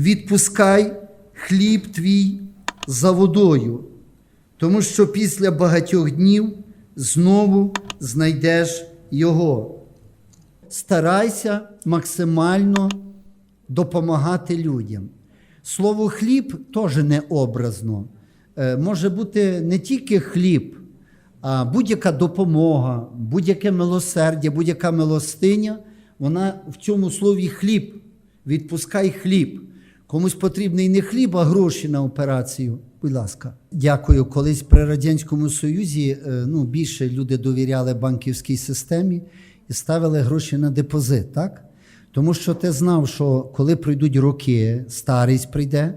відпускай хліб твій за водою, тому що після багатьох днів знову знайдеш його. Старайся максимально допомагати людям. Слово хліб теж не образно. Е, Може бути не тільки хліб, а будь-яка допомога, будь-яке милосердя, будь-яка милостиня, вона в цьому слові хліб. Відпускай хліб. Комусь потрібний не хліб, а гроші на операцію. Будь ласка, дякую. Колись при Радянському Союзі е, ну, більше люди довіряли банківській системі і ставили гроші на депозит, так? Тому що ти знав, що коли пройдуть роки, старість прийде,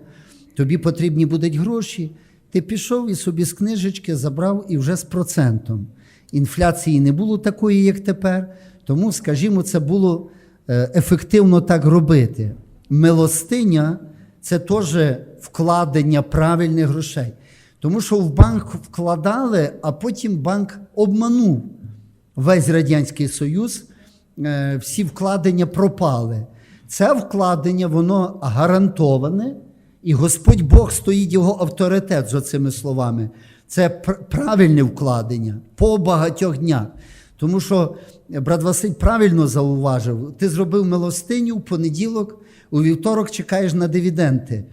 тобі потрібні будуть гроші. Ти пішов і собі з книжечки забрав і вже з процентом. Інфляції не було такої, як тепер. Тому, скажімо, це було е, ефективно так робити. Милостиня це теж вкладення правильних грошей. Тому що в банк вкладали, а потім банк обманув весь Радянський Союз, е, всі вкладення пропали. Це вкладення, воно гарантоване, і Господь Бог стоїть його авторитет за цими словами. Це правильне вкладення по багатьох днях. Тому що брат Василь правильно зауважив: ти зробив милостиню в понеділок, у вівторок чекаєш на дивіденти.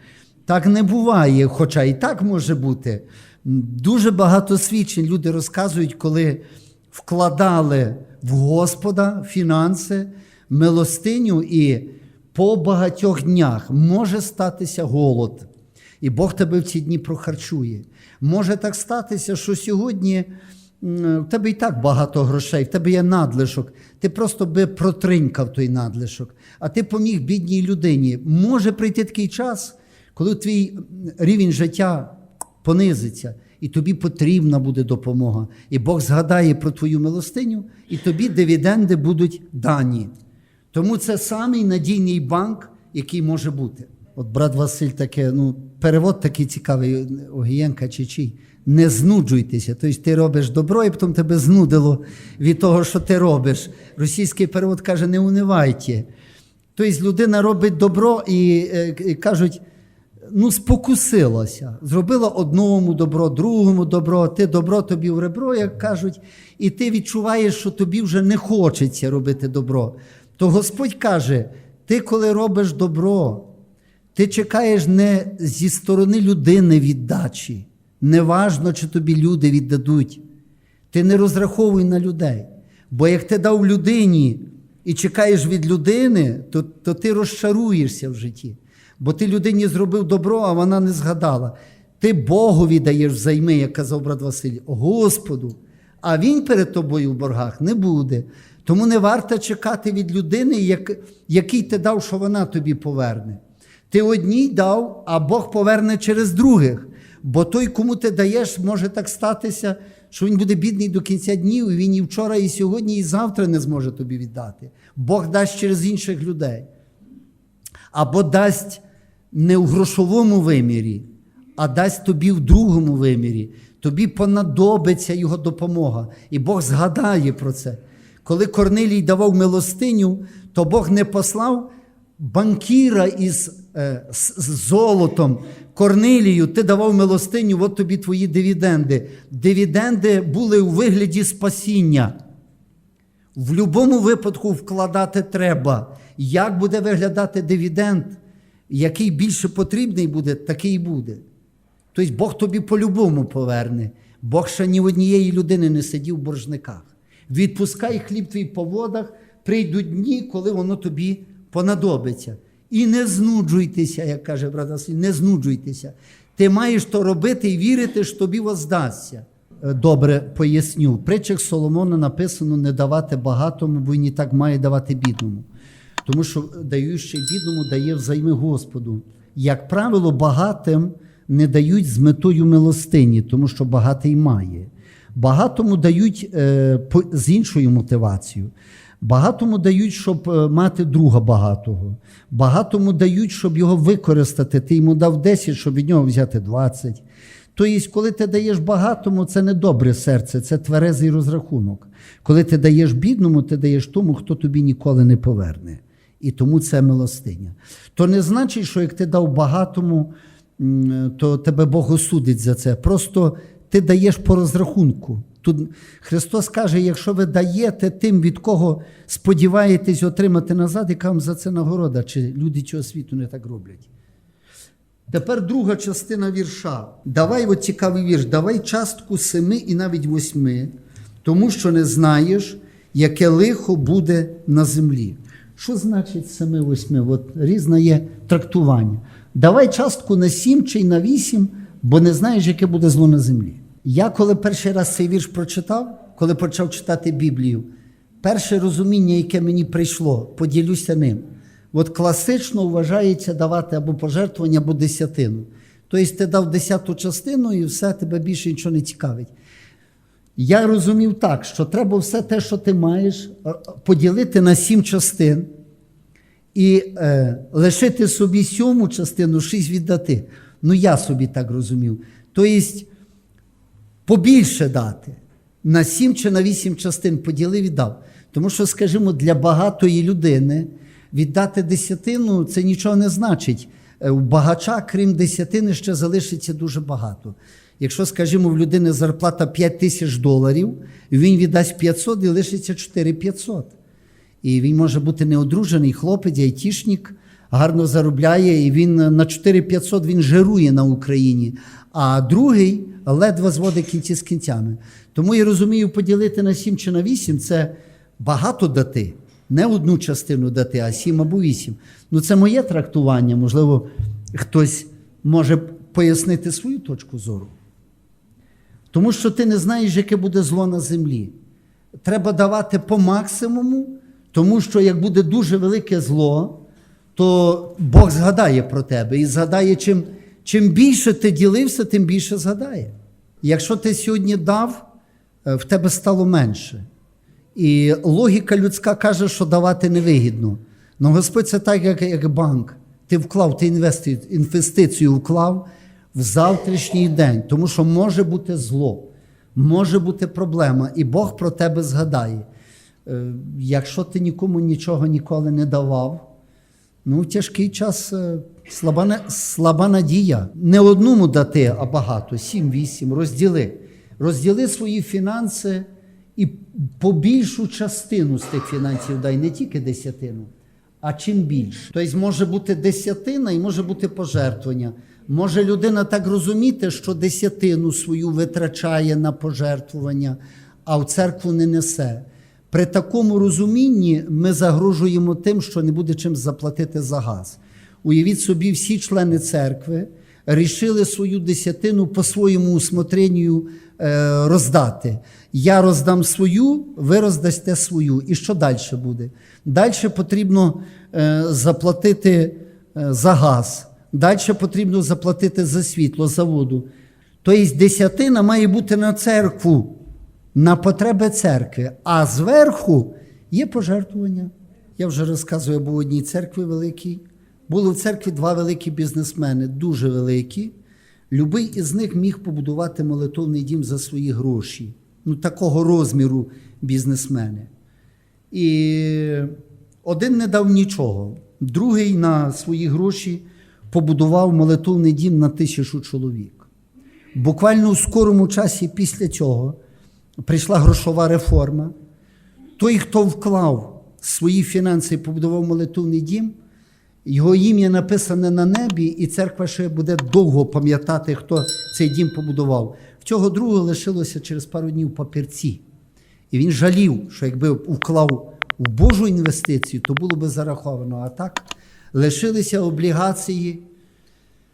Так не буває, хоча і так може бути. Дуже багато свідчень люди розказують, коли вкладали в Господа фінанси, милостиню, і по багатьох днях може статися голод. І Бог тебе в ці дні прохарчує. Може так статися, що сьогодні в тебе і так багато грошей, в тебе є надлишок. Ти просто би протринькав той надлишок, а ти поміг бідній людині. Може прийти такий час, коли твій рівень життя понизиться, і тобі потрібна буде допомога. І Бог згадає про твою милостиню, і тобі дивіденди будуть дані. Тому це самий надійний банк, який може бути. От брат Василь таке, ну, перевод такий цікавий, Огієнка чи чий. Не знуджуйтеся. Тобто ти робиш добро, і потім тебе знудило від того, що ти робиш. Російський перевод каже, не унивайте. Тобто людина робить добро і, е, і кажуть, ну, спокусилася. Зробила одному добро, другому добро, ти добро тобі в ребро, як кажуть, і ти відчуваєш, що тобі вже не хочеться робити добро. То Господь каже: ти, коли робиш добро, ти чекаєш не зі сторони людини віддачі. Неважно, чи тобі люди віддадуть. Ти не розраховуй на людей. Бо як ти дав людині і чекаєш від людини, то, то ти розчаруєшся в житті. Бо ти людині зробив добро, а вона не згадала. Ти Богові даєш взайми, як казав брат Василь, Господу. А він перед тобою в боргах не буде. Тому не варто чекати від людини, як, який ти дав, що вона тобі поверне. Ти одній дав, а Бог поверне через других. Бо той, кому ти даєш, може так статися, що він буде бідний до кінця днів, і він і вчора, і сьогодні, і завтра не зможе тобі віддати. Бог дасть через інших людей. Або дасть не в грошовому вимірі, а дасть тобі в другому вимірі. Тобі понадобиться його допомога. І Бог згадає про це. Коли Корнилій давав милостиню, то Бог не послав банкіра із е, з з золотом. Корнилію, ти давав милостиню, от тобі твої дивіденди. Дивіденди були у вигляді спасіння. В будь-якому випадку вкладати треба. Як буде виглядати дивіденд, який більше потрібний буде, такий буде. Тобто Бог тобі по-любому поверне. Бог ще ні однієї людини не сидів в боржниках. Відпускай хліб твій по водах, прийдуть дні, коли воно тобі понадобиться. І не знуджуйтеся, як каже брат Василь, не знуджуйтеся. Ти маєш то робити і вірити, що тобі воздасться. Е, Добре поясню. В притчах Соломона написано не давати багатому, бо він і так має давати бідному. Тому що даючи бідному дає взайми Господу. Як правило, багатим не дають з метою милостині, тому що багатий має. Багатому дають е, по- з іншою мотивацією. Багатому дають, щоб е, мати друга багатого. Багатому дають, щоб його використати. Ти йому дав 10, щоб від нього взяти 20. Тобто, коли ти даєш багатому, це не добре серце, це тверезий розрахунок. Коли ти даєш бідному, ти даєш тому, хто тобі ніколи не поверне. І тому це милостиня. То не значить, що як ти дав багатому, то тебе Бог осудить за це. Просто ти даєш по розрахунку. Тут Христос каже: якщо ви даєте тим, від кого сподіваєтесь отримати назад, яка вам за це нагорода, чи люди цього світу не так роблять. Тепер друга частина вірша. Давай от цікавий вірш, давай частку семи і навіть восьми, тому що не знаєш, яке лихо буде на землі. Що значить семи восьми? От різне є трактування. Давай частку на сім чи на вісім, бо не знаєш, яке буде зло на землі. Я коли перший раз цей вірш прочитав, коли почав читати Біблію, перше розуміння, яке мені прийшло, поділюся ним. От класично вважається давати або пожертвування, або десятину. Тобто ти дав десяту частину і все, тебе більше нічого не цікавить. Я розумів так, що треба все те, що ти маєш, е, поділити на сім частин і е, лишити собі сьому частину, шість віддати. Ну, я собі так розумів. Тобто, побільше дати. На сім чи на вісім частин поділив і дав. Тому що, скажімо, для багатої людини віддати десятину це нічого не значить. Е, У багача, крім десятини, ще залишиться дуже багато. Якщо, скажімо, в людини зарплата 5 тисяч доларів, він віддасть 500 і лишиться 4500. І він може бути неодружений хлопець, айтішник, гарно заробляє, і він на 4500 він жирує на Україні, а другий ледве зводить кінці з кінцями. Тому я розумію, поділити на 7 чи на 8 це багато дати. Не одну частину дати, а 7 або 8. Ну, це моє трактування. Можливо, хтось може пояснити свою точку зору. Тому що ти не знаєш, яке буде зло на землі. Треба давати по максимуму, тому що як буде дуже велике зло, то Бог згадає про тебе і згадає, чим, чим більше ти ділився, тим більше згадає. Якщо ти сьогодні дав, е, в тебе стало менше. І логіка людська каже, що давати невигідно. Ну Господь це так, як, як банк. Ти вклав, ти інвести- інвестицію вклав в завтрашній день, тому що може бути зло, може бути проблема, і Бог про тебе згадає. Е, Якщо ти нікому нічого ніколи не давав, ну тяжкий час е, слаба, слаба надія. Не одному дати, а багато, сім-вісім, розділи. Розділи свої фінанси і побільшу частину з тих фінансів дай, не тільки десятину, а чим більше. Тобто може бути десятина і може бути пожертвування. Може людина так розуміти, що десятину свою витрачає на пожертвування, а в церкву не несе. При такому розумінні ми загрожуємо тим, що не буде чим заплатити за газ. Уявіть собі, всі члени церкви рішили свою десятину по своєму усмотренню е, роздати. Я роздам свою, ви роздасте свою. І що далі буде? Далі потрібно е, заплатити е, за газ, далі потрібно заплатити за світло, за воду. Тобто десятина має бути на церкву, на потреби церкви, а зверху є пожертвування. Я вже розказую, я був в одній церкві великій. Були в церкві два великі бізнесмени, дуже великі. Любий із них міг побудувати молитовний дім за свої гроші. Ну, такого розміру бізнесмени. І один не дав нічого, другий на свої гроші побудував молитовний дім на тисячу чоловік. Буквально у скорому часі після цього прийшла грошова реформа. Той, хто вклав свої фінанси і побудував молитовний дім, його ім'я написане на небі, і церква ще буде довго пам'ятати, хто цей дім побудував. В цього другого лишилося через пару днів папірці. І він жалів, що якби вклав в Божу інвестицію, то було би зараховано. А так лишилися облігації